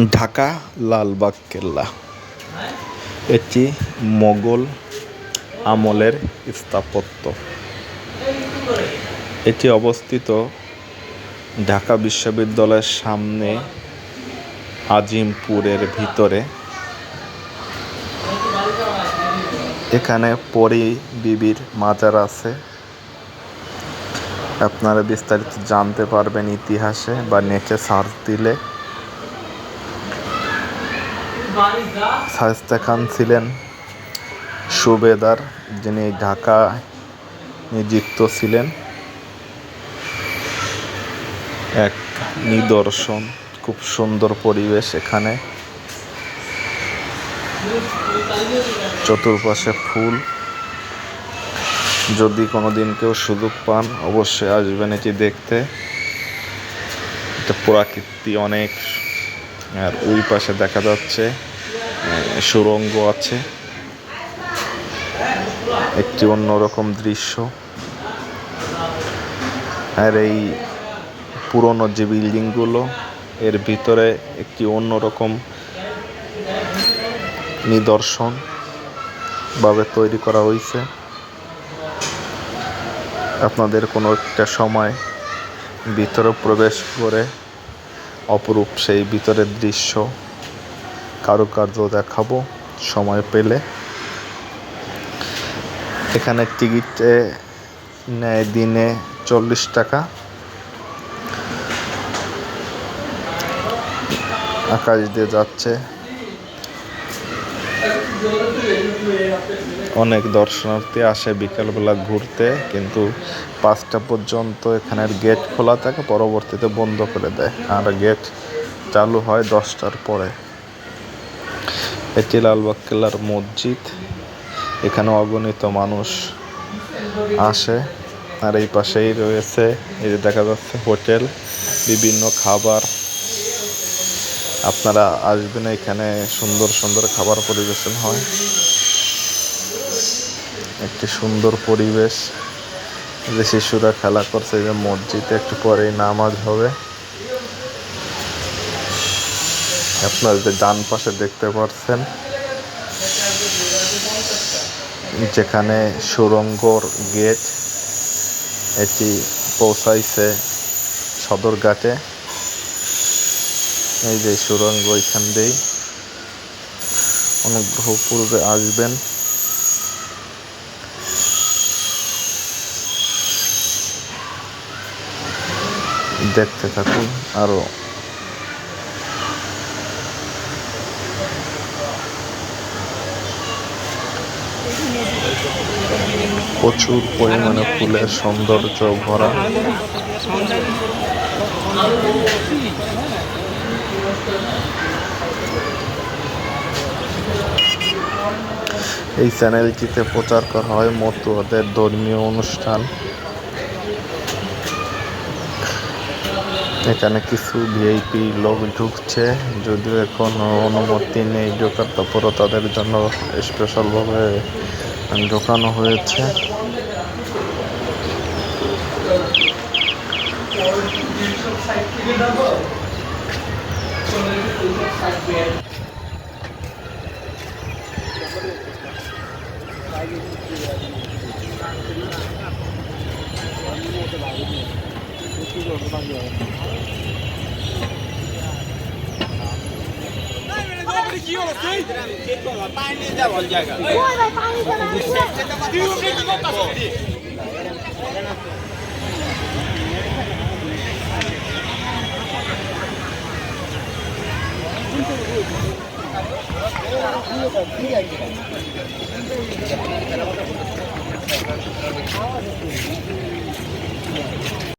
ঢাকা লালবাগ কেল্লা। এটি মোগল আমলের স্থাপত্য। এটি অবস্থিত ঢাকা বিশ্ববিদ্যালয়ের সামনে আজিমপুরের ভিতরে। এখানে পরি বিবির মাজার আছে। আপনারা বিস্তারিত জানতে পারবেন ইতিহাসে বা নেটে সার্চ দিলে। শায়েস্তা খান ছিলেন সুবেদার, যিনি ঢাকা নিযুক্ত ছিলেন। এক নিদর্শন, খুব সুন্দর পরিবেশ এখানে। চতুর্পাশে ফুল। যদি কোনো দিন কেউ সুযোগ পান, অবশ্যই আসবেন এটি দেখতে। এটা প্রাকৃতি, অনেক আর ওই পাশে দেখা যাচ্ছে আহ, সুড়ঙ্গ আছে। একটি অন্যরকম দৃশ্য। আর এই পুরনো যে বিল্ডিংগুলো এর ভিতরে একটি অন্যরকম নিদর্শন ভাবে তৈরি করা হয়েছে। আপনাদের কোনো একটা সময় ভিতরে প্রবেশ করে অপরূপ সেই ভিতরের দৃশ্য। কারুকার্য দেখাবো, সময় পেলে। এখানে টিকিটে নেয় দিনে চল্লিশ টাকা। আকাশ দিয়ে যাচ্ছে। অনেক দর্শনার্থী আসে বিকালবেলা ঘুরতে, কিন্তু পাঁচটা পর্যন্ত এখানের গেট খোলা থাকে, পরবর্তীতে বন্ধ করে দেয়। আর গেট চালু হয় দশটার পরে। এটি লালবাগ কেল্লার মসজিদ। এখানে অগণিত মানুষ আসে। আর এই পাশেই রয়েছে, এই যে দেখা যাচ্ছে হোটেল, বিভিন্ন খাবার। আপনারা আসবেন এখানে, সুন্দর সুন্দর খাবার পরিবেশন হয়। একটি সুন্দর পরিবেশ। যে শিশুরা খেলা করছে, যে মসজিদে একটু পরেই নামাজ হবে। আপনারা যে ডান পাশে দেখতে পাচ্ছেন যেখানে সুরঙ্গর গেট, এটি পৌঁছাইছে সদরঘাটে। এই যে সুরঙ্গ এখান দিয়েই অনুগ্রহ পূর্বে আসবেন। দেখতে থাকুন আরও। প্রচুর পরিমাণে ফুলের সৌন্দর্য ভরা। এই চ্যানেলটিতে প্রচার করা হয় মতুয়াদের ধর্মীয় অনুষ্ঠান। এখানে কিছু ভিআইপি লোক ঢুকছে, যদিও এখন অনুমতি নেই ঢোকার, তারপরও তাদের জন্য স্পেশালভাবে ঢোকানো হয়েছে। পানি দেন ঠিক আছে